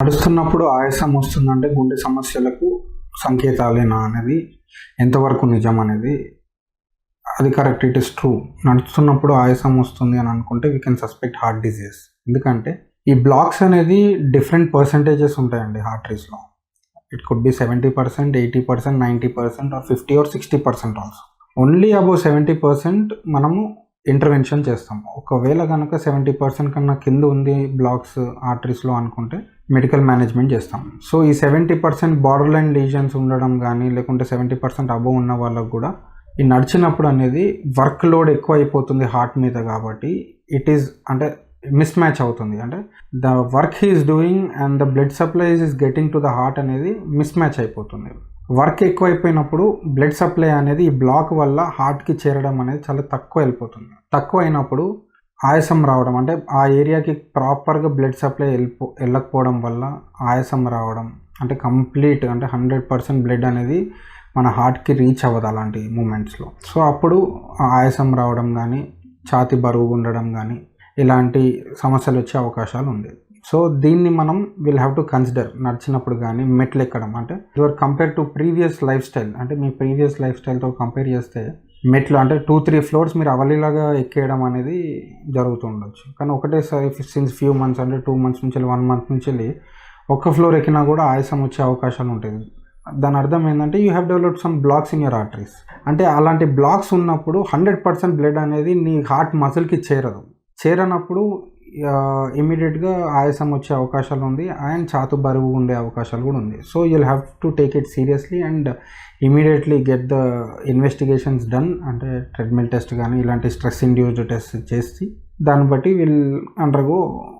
నడుస్తున్నప్పుడు ఆయాసం వస్తుందంటే గుండె సమస్యలకు సంకేతాలేనా అనేది ఎంతవరకు నిజం అనేది అది కరెక్ట్ ఇట్ ఇస్ ట్రూ నడుస్తున్నప్పుడు ఆయాసం వస్తుంది అని అనుకుంటే we can suspect heart disease ఎందుకంటే ఈ బ్లాక్స్ అనేది డిఫరెంట్ పర్సంటేజెస్ ఉంటాయండి హార్ట్ రేస్లో it could be seventy percent eighty percent ninety percent or fifty or sixty percent also only above seventy percent మనము ఇంటర్వెన్షన్ చేస్తాం ఒకవేళ కనుక సెవెంటీ పర్సెంట్ కన్నా కింద ఉంది బ్లాక్స్ ఆర్టరీస్లో అనుకుంటే మెడికల్ మేనేజ్మెంట్ చేస్తాం సో ఈ seventy percent borderline lesions ఉండడం కానీ లేకుంటే సెవెంటీ పర్సెంట్ అబవ్ ఉన్న వాళ్ళకు కూడా ఈ నడిచినప్పుడు అనేది వర్క్ లోడ్ ఎక్కువ అయిపోతుంది హార్ట్ మీద కాబట్టి ఇట్ ఈస్ అంటే మిస్ మ్యాచ్ అవుతుంది. అంటే the work he is doing and the blood supplies is getting to the heart అనేది మిస్ మ్యాచ్ అయిపోతుంది. వర్క్ ఎక్కువైపోయినప్పుడు బ్లడ్ సప్లై అనేది ఈ బ్లాక్ వల్ల హార్ట్కి చేరడం అనేది చాలా తక్కువ వెళ్ళిపోతుంది. తక్కువ అయినప్పుడు ఆయాసం రావడం అంటే ఆ ఏరియాకి ప్రాపర్గా బ్లడ్ సప్లై వెళ్ళిపో వెళ్ళకపోవడం వల్ల ఆయాసం రావడం అంటే కంప్లీట్ అంటే హండ్రెడ్ పర్సెంట్ బ్లడ్ అనేది మన హార్ట్కి రీచ్ అవ్వదు అలాంటి మూమెంట్స్లో. సో అప్పుడు ఆయాసం రావడం కానీ ఛాతి బరువు ఉండడం కానీ ఇలాంటి సమస్యలు వచ్చే అవకాశాలు ఉంది సో దీన్ని మనం విల్ హ్యావ్ టు కన్సిడర్ నడిచినప్పుడు కానీ మెట్లు ఎక్కడం. అంటే your compare to previous lifestyle అంటే మీ ప్రీవియస్ లైఫ్ స్టైల్తో కంపేర్ చేస్తే మెట్లు అంటే టూ త్రీ ఫ్లోర్స్ మీరు అవలీలాగా ఎక్కేయడం అనేది జరుగుతూ ఉండొచ్చు కానీ ఒకటేసారి సిన్స్ ఫ్యూ మంత్స్ అంటే టూ మంత్స్ నుంచి వన్ మంత్ నుంచి వెళ్ళి ఒక్క ఫ్లోర్ ఎక్కినా కూడా ఆయాసం వచ్చే అవకాశాలు ఉంటాయి. దాని అర్థం ఏంటంటే you have developed some blocks in your arteries అంటే అలాంటి బ్లాక్స్ ఉన్నప్పుడు హండ్రెడ్ పర్సెంట్ బ్లడ్ అనేది నీ హార్ట్ మజిల్కి చేరదు. చేరనప్పుడు ఇమీడియట్గా ఆయాసం వచ్చే అవకాశాలు ఉంది అండ్ చాతు బరువు ఉండే అవకాశాలు కూడా ఉంది. So you'll have to take it seriously and immediately get the investigations done అంటే ట్రెడ్మిల్ టెస్ట్ కానీ ఇలాంటి స్ట్రెస్ ఇండ్యూస్డ్ టెస్ట్ చేసి దాన్ని బట్టి విల్ అండర్గో